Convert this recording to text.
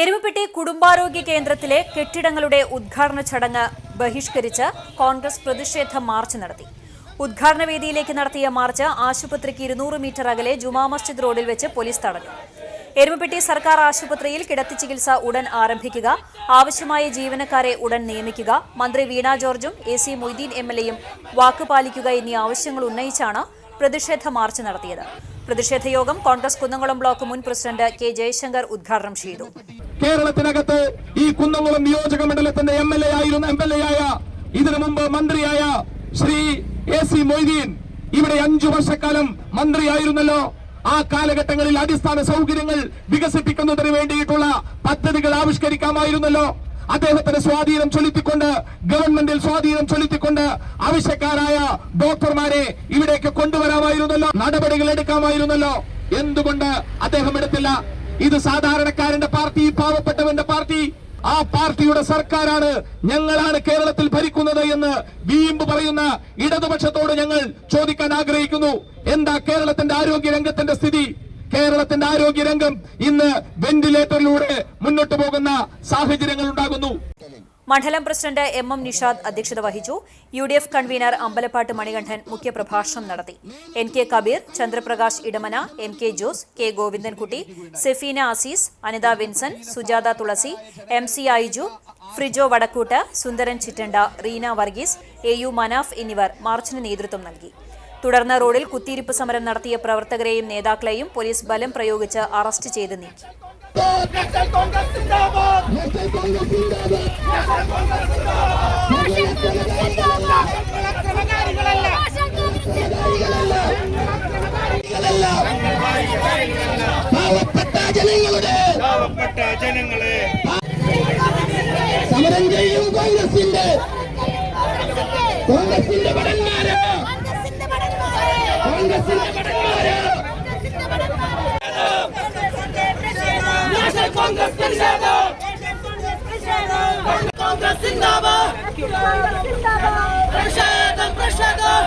എരുമപ്പെട്ടി കുടുംബാരോഗ്യ കേന്ദ്രത്തിലെ കെട്ടിടങ്ങളുടെ ഉദ്ഘാടന ചടങ്ങ് ബഹിഷ്കരിച്ച് കോൺഗ്രസ് പ്രതിഷേധ മാർച്ച് നടത്തി. ഉദ്ഘാടന വേദിയിലേക്ക് നടത്തിയ മാർച്ച് ആശുപത്രിക്ക് ഇരുന്നൂറ് മീറ്റർ അകലെ ജുമാ മസ്ജിദ് റോഡിൽ വെച്ച് പോലീസ് തടഞ്ഞു. എരുമപ്പെട്ടി സർക്കാർ ആശുപത്രിയിൽ കിടത്തി ചികിത്സ ഉടൻ ആരംഭിക്കുക ആവശ്യമായ ജീവനക്കാരെ ഉടൻ നിയമിക്കുക മന്ത്രി വീണ ജോർജും A C Moideen M L എയും വാക്കുപാലിക്കുക എന്നീ ആവശ്യങ്ങൾ ഉന്നയിച്ചാണ് പ്രതിഷേധ മാർച്ച് നടത്തിയത്. പ്രതിഷേധ യോഗം കോൺഗ്രസ് കുന്നംകുളം ബ്ലോക്ക് മുൻ പ്രസിഡന്റ് കെ ജയശങ്കർ ഉദ്ഘാടനം ചെയ്തു. കേരളത്തിനകത്ത് ഈ കുന്നംകുളം നിയോജക മണ്ഡലത്തിന്റെ എം എൽ എ ആയിരുന്ന എം എൽ എ ആയ ഇതിനു മുമ്പ് മന്ത്രിയായ ശ്രീ എ സി മൊയ്തീൻ ഇവിടെ അഞ്ചു വർഷക്കാലം മന്ത്രിയായിരുന്നല്ലോ. ആ കാലഘട്ടങ്ങളിൽ അടിസ്ഥാന സൗകര്യങ്ങൾ വികസിപ്പിക്കുന്നതിന് വേണ്ടിയിട്ടുള്ള പദ്ധതികൾ ആവിഷ്കരിക്കാമായിരുന്നല്ലോ. അദ്ദേഹത്തിന് സ്വാധീനം ചൊലിപ്പിക്കൊണ്ട് ഗവൺമെന്റിൽ സ്വാധീനം ചൊലിപ്പിക്കൊണ്ട് ആവശ്യക്കാരായ ഡോക്ടർമാരെ ഇവിടേക്ക് കൊണ്ടുവരാമായിരുന്നല്ലോ നടപടികൾ എടുക്കാമായിരുന്നല്ലോ. എന്തുകൊണ്ട് അദ്ദേഹം എടുത്തില്ല? ഇത് സാധാരണക്കാരന്റെ പാർട്ടി പാവപ്പെട്ടവന്റെ പാർട്ടി. ആ പാർട്ടിയുടെ സർക്കാരാണ് ഞങ്ങളാണ് കേരളത്തിൽ ഭരിക്കുന്നത് എന്ന് വീമ്പ് പറയുന്ന ഇടതുപക്ഷത്തോട് ഞങ്ങൾ ചോദിക്കാൻ ആഗ്രഹിക്കുന്നു. എന്താ കേരളത്തിന്റെ ആരോഗ്യ രംഗത്തിന്റെ സ്ഥിതി? കേരളത്തിന്റെ ആരോഗ്യ രംഗം ഇന്ന് വെന്റിലേറ്ററിലൂടെ മുന്നോട്ട് പോകുന്ന സാഹചര്യങ്ങൾ ഉണ്ടാകുന്നു മണ്ഡലം പ്രസിഡന്റ് എം എം നിഷാദ് അധ്യക്ഷത വഹിച്ചു. U D F convener Ambalappattu Manikandan മുഖ്യപ്രഭാഷണം നടത്തി. N K Kabeer Chandraprakash Edamana M K Jose K Govindankutty Sefeena Azeez Anitha Vinson Sujatha Thulasi M C Aiju Frijo Vadakkoot Sundaran Chittanda Reena Varghese A U Manaf എന്നിവർ മാർച്ചിന് നേതൃത്വം നൽകി. തുടർന്ന് റോഡിൽ കുത്തിയിരിപ്പ് സമരം നടത്തിയ പ്രവർത്തകരെയും നേതാക്കളെയും പോലീസ് ബലം പ്രയോഗിച്ച് അറസ്റ്റ് ചെയ്ത് നീക്കി. പാവപ്പെട്ട ജനങ്ങളുടെ പാവപ്പെട്ട ജനങ്ങളെ സമരം ചെയ്യും കോൺഗ്രസിന്റെ. കോൺഗ്രസിന്റെ ഭടന്മാര് കോൺഗ്രസ് കോൺഗ്രസ് പ്രഷാദം പ്രഷാദം